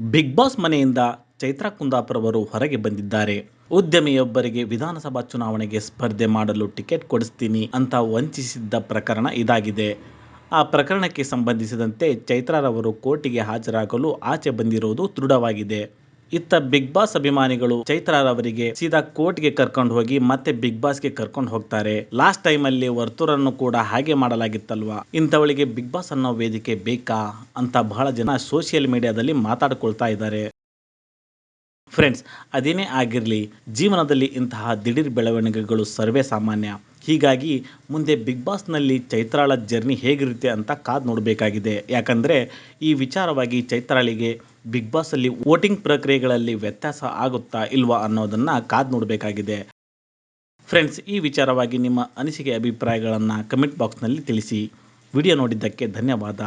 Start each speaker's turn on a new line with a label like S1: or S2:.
S1: Big boss ಮನೆಯಿಂದ ಚೈತ್ರಾ ಕುಂದಾಪುರ ಅವರು ಹೊರಗೆ ಬಂದಿದ್ದಾರೆ. ಉದ್ಯಮಿಯೊಬ್ಬರಿಗೆ ವಿಧಾನಸಭಾ ಚುನಾವಣೆಗೆ ಸ್ಪರ್ಧೆ ಮಾಡಲು ಟಿಕೆಟ್ ಕೊಡಿಸ್ತೀನಿ ಅಂತ ವಂಚಿಸಿದ್ದ ಪ್ರಕರಣ ಇದಾಗಿದೆ. ಆ ಪ್ರಕರಣಕ್ಕೆ ಸಂಬಂಧಿಸಿದಂತೆ ಚೈತ್ರಾರವರು ಕೋರ್ಟಿಗೆ ಹಾಜರಾಗಲು ಆಚೆ ಬಂದಿರುವುದು ದೃಢವಾಗಿದೆ. ಇತ್ತ ಬಿಗ್ ಬಾಸ್ ಅಭಿಮಾನಿಗಳು ಚೈತ್ರರವರಿಗೆ ಸೀದಾ ಕೋರ್ಟ್ಗೆ ಕರ್ಕೊಂಡು ಹೋಗಿ ಮತ್ತೆ ಬಿಗ್ ಬಾಸ್ಗೆ ಕರ್ಕೊಂಡು ಹೋಗ್ತಾರೆ. ಲಾಸ್ಟ್ ಟೈಮ್ ಅಲ್ಲಿ ವರ್ತೂರನ್ನು ಕೂಡ ಹಾಗೆ ಮಾಡಲಾಗಿತ್ತಲ್ವಾ? ಇಂಥವಳಿಗೆ ಬಿಗ್ ಬಾಸ್ ಅನ್ನೋ ವೇದಿಕೆ ಬೇಕಾ ಅಂತ ಬಹಳ ಜನ ಸೋಷಿಯಲ್ ಮೀಡಿಯಾದಲ್ಲಿ ಮಾತಾಡ್ಕೊಳ್ತಾ ಇದ್ದಾರೆ. ಫ್ರೆಂಡ್ಸ್ ಅದೇನೇ ಆಗಿರಲಿ, ಜೀವನದಲ್ಲಿ ಇಂತಹ ದಿಢೀರ್ ಬೆಳವಣಿಗೆಗಳು ಸರ್ವೇ ಸಾಮಾನ್ಯ. ಹೀಗಾಗಿ ಮುಂದೆ ಬಿಗ್ ಬಾಸ್ನಲ್ಲಿ ಚೈತ್ರಾಳ ಜರ್ನಿ ಹೇಗಿರುತ್ತೆ ಅಂತ ಕಾದು ನೋಡಬೇಕಾಗಿದೆ. ಯಾಕಂದರೆ ಈ ವಿಚಾರವಾಗಿ ಚೈತ್ರಾಳಿಗೆ ಬಿಗ್ ಬಾಸಲ್ಲಿ ವೋಟಿಂಗ್ ಪ್ರಕ್ರಿಯೆಗಳಲ್ಲಿ ವ್ಯತ್ಯಾಸ ಆಗುತ್ತಾ ಇಲ್ವಾ ಅನ್ನೋದನ್ನು ಕಾದು ನೋಡಬೇಕಾಗಿದೆ. ಫ್ರೆಂಡ್ಸ್ ಈ ವಿಚಾರವಾಗಿ ನಿಮ್ಮ ಅನಿಸಿಕೆ ಅಭಿಪ್ರಾಯಗಳನ್ನು ಕಮೆಂಟ್ ಬಾಕ್ಸ್ನಲ್ಲಿ ತಿಳಿಸಿ. ವಿಡಿಯೋ ನೋಡಿದ್ದಕ್ಕೆ ಧನ್ಯವಾದ.